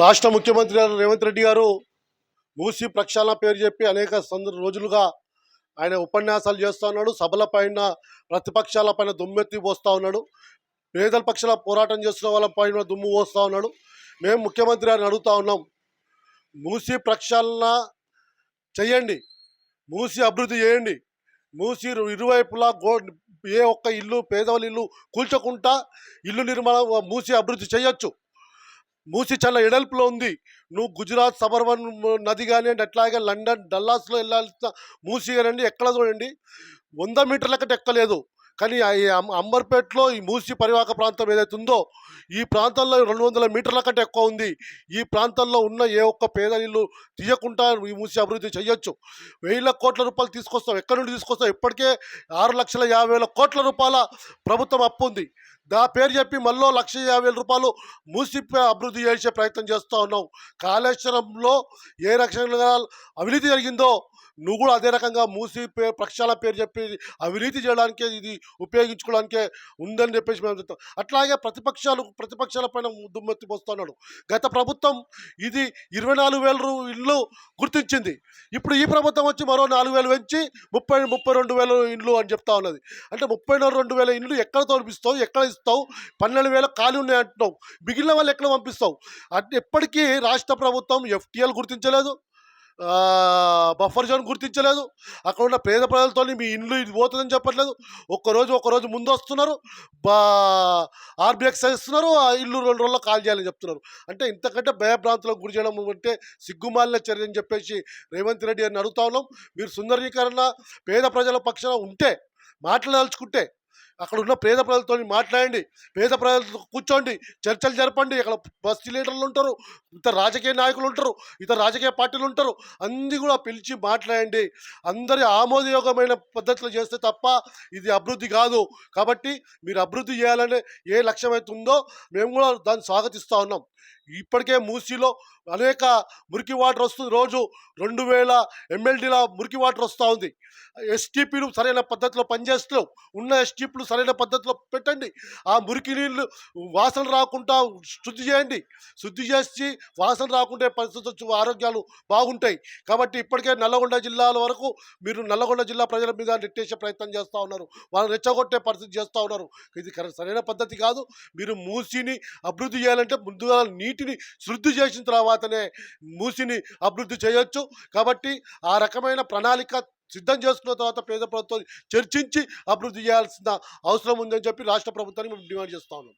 రాష్ట్ర ముఖ్యమంత్రి గారు రేవంత్ రెడ్డి గారు మూసి ప్రక్షాళన పేరు చెప్పి అనేక సంద రోజులుగా ఆయన ఉపన్యాసాలు చేస్తూ ఉన్నాడు. సభల పైన ప్రతిపక్షాల పైన దుమ్మెత్తి పోస్తూ ఉన్నాడు. పేదల పక్షాల పోరాటం చేస్తున్న వాళ్ళ పైన దుమ్ము పోస్తూ ఉన్నాడు. మేము ముఖ్యమంత్రి గారిని అడుగుతా ఉన్నాం మూసి ప్రక్షాళన చేయండి మూసి అభివృద్ధి చేయండి మూసి ఇరువైపులా గో ఏ ఒక్క ఇల్లు పేదవాళ్ళ ఇల్లు కూల్చకుండా ఇల్లు నిర్మాణం మూసి అభివృద్ధి చేయొచ్చు. మూసి చాలా ఎడల్పులో ఉంది. నువ్వు గుజరాత్ సబర్వన్ నది కానివ్వండి అట్లాగే లండన్ డల్లాస్లో వెళ్ళాల్సిన మూసి కానివ్వండి ఎక్కడ చూడండి. వంద మీటర్ల కంటే ఎక్కలేదు. కానీ ఈ అంబర్పేటలో ఈ మూసి పరివాహక ప్రాంతం ఏదైతే ఉందో ఈ ప్రాంతంలో రెండు వందల మీటర్ల కంటే ఎక్కువ ఉంది. ఈ ప్రాంతంలో ఉన్న ఏ ఒక్క పేద ఇల్లు తీయకుండా ఈ మూసి అభివృద్ధి చేయొచ్చు వేల కోట్ల రూపాయలు తీసుకొస్తాం. ఎక్కడి నుండి తీసుకొస్తాం? ఇప్పటికే ఆరు లక్షల యాభై వేల కోట్ల రూపాయల ప్రభుత్వం అప్పు ఉంది. దా పేరు చెప్పి మళ్ళీ లక్ష యాభై వేల రూపాయలు మూసి అభివృద్ధి చేసే ప్రయత్నం చేస్తూ ఉన్నాం. కాళేశ్వరంలో ఏ రకంగా అవినీతి జరిగిందో నువ్వు కూడా అదే రకంగా మూసి పే పక్షాల పేరు చెప్పి అవినీతి చేయడానికే ఇది ఉపయోగించుకోవడానికే ఉందని చెప్పేసి మేము చెప్తాం. అట్లాగే ప్రతిపక్షాలు ప్రతిపక్షాల పైన దుమ్మెత్తి పోస్తున్నాడు గత ప్రభుత్వం ఇది ఇరవై నాలుగు వేల ఇండ్లు గుర్తించింది. ఇప్పుడు ఈ ప్రభుత్వం వచ్చి మరో నాలుగు వేలు పెంచి ముప్పై ముప్పై రెండు వేల ఇండ్లు అని చెప్తా ఉన్నది. అంటే ముప్పై రెండు వేల ఇండ్లు ఎక్కడ తోలిపిస్తావు ఎక్కడ ఇస్తావు? పన్నెండు వేల ఖాళీ ఉన్నాయి అంటున్నావు. మిగిలిన వాళ్ళు ఎక్కడ పంపిస్తావు? అంటే ఎప్పటికీ రాష్ట్ర ప్రభుత్వం ఎఫ్టీఎల్ గుర్తించలేదు. బఫర్ జోన్ గుర్తించలేదు. అక్కడ ఉన్న పేద ప్రజలతో మీ ఇండ్లు ఇది పోతుందని చెప్పట్లేదు. ఒక్కరోజు ఒక్కరోజు ముందు వస్తున్నారు. బా ఆర్బీఎక్స్ ఇస్తున్నారు ఆ ఇల్లు రెండు రోజుల్లో కాల్ చేయాలని చెప్తున్నారు. అంటే ఇంతకంటే భయభ్రాంతులకు గురి చేయడం అంటే సిగ్గుమాలిన చర్య అని చెప్పేసి రేవంత్ రెడ్డి అని అడుగుతా ఉన్నాం. మీరు సుందరీకరణ పేద ప్రజల పక్షాన ఉంటే మాట్లాడదలుచుకుంటే అక్కడ ఉన్న పేద ప్రజలతో మాట్లాడండి. పేద ప్రజలతో కూర్చోండి. చర్చలు జరపండి. అక్కడ బస్తీ లీడర్లు ఉంటారు. ఇతర రాజకీయ నాయకులు ఉంటారు. ఇతర రాజకీయ పార్టీలు ఉంటారు. అందరి కూడా పిలిచి మాట్లాడండి. అందరి ఆమోదయోగమైన పద్ధతిలో చేస్తే తప్ప ఇది అభివృద్ధి కాదు. కాబట్టి మీరు అభివృద్ధి చేయాలనే ఏ లక్ష్యం అయితే ఉందో మేము కూడా దాన్ని స్వాగతిస్తూ ఉన్నాం. ఇప్పటికే మూసీలో అనేక మురికి వాటర్ వస్తుంది రోజు రెండు వేల ఎమ్మెల్డీల మురికి వాటర్ వస్తూ ఉంది. ఎస్టీపీలు సరైన పద్ధతిలో పనిచేస్తలేవు. ఉన్న ఎస్టీపీలు సరైన పద్ధతిలో పెట్టండి. ఆ మురికి నీళ్ళు వాసన రాకుండా శుద్ధి చేయండి. శుద్ధి చేసి వాసన రాకుంటే పరిస్థితి వచ్చి ఆరోగ్యాలు బాగుంటాయి. కాబట్టి ఇప్పటికే నల్లగొండ జిల్లాల వరకు మీరు నల్లగొండ జిల్లా ప్రజల మీద నెట్టేసే ప్రయత్నం చేస్తూ ఉన్నారు. వాళ్ళని రెచ్చగొట్టే పరిస్థితి చేస్తూ ఉన్నారు. ఇది సరైన పద్ధతి కాదు. మీరు మూసిని అభివృద్ధి చేయాలంటే ముందుగా నీటిని శుద్ధి చేసిన తర్వాతనే మూసిని అభివృద్ధి చేయొచ్చు. కాబట్టి ఆ రకమైన ప్రణాళిక సిద్ధం చేసుకున్న తర్వాత పేద ప్రభుత్వం చర్చించి అభివృద్ధి చేయాల్సిన అవసరం ఉందని చెప్పి రాష్ట్ర ప్రభుత్వాన్ని మేము డిమాండ్ చేస్తా ఉన్నాం.